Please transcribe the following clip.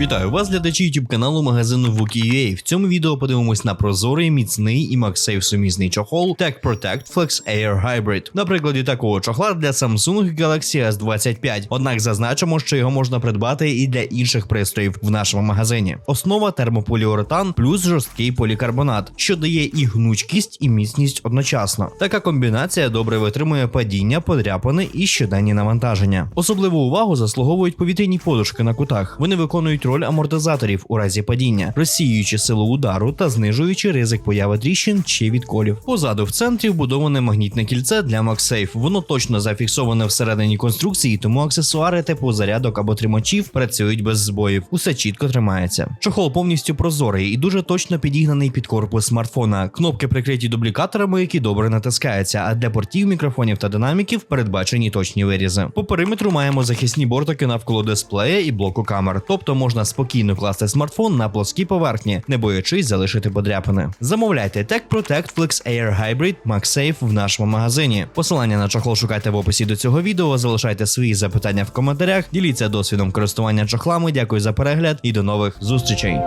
Вітаю вас, глядачі YouTube каналу магазину Wookie.ua. В цьому відео подивимось на прозорий, міцний і MagSafe сумісний чохол Tech Protect Flex Air Hybrid. На прикладі такого чохла для Samsung Galaxy S25. Однак зазначимо, що його можна придбати і для інших пристроїв в нашому магазині. Основа термополіуретан плюс жорсткий полікарбонат, що дає і гнучкість, і міцність одночасно. Така комбінація добре витримує падіння, подряпини і щоденні навантаження. Особливу увагу заслуговують повітряні подушки на кутах. Вони виконують роль амортизаторів у разі падіння, розсіюючи силу удару та знижуючи ризик появи тріщин чи відколів. Позаду в центрі вбудоване магнітне кільце для MagSafe. Воно точно зафіксоване всередині конструкції, тому аксесуари типу зарядок або тримачів працюють без збоїв. Усе чітко тримається. Чохол повністю прозорий і дуже точно підігнаний під корпус смартфона. Кнопки прикриті дублікаторами, які добре натискаються. А для портів, мікрофонів та динаміків передбачені точні вирізи. По периметру маємо захисні бортики навколо дисплея і блоку камер, тобто можна спокійно класти смартфон на плоскі поверхні, не боячись залишити подряпини. Замовляйте Tech Protect Flex Air Hybrid MagSafe в нашому магазині. Посилання на чохол шукайте в описі до цього відео. Залишайте свої запитання в коментарях. Діліться досвідом користування чохлами. Дякую за перегляд і до нових зустрічей.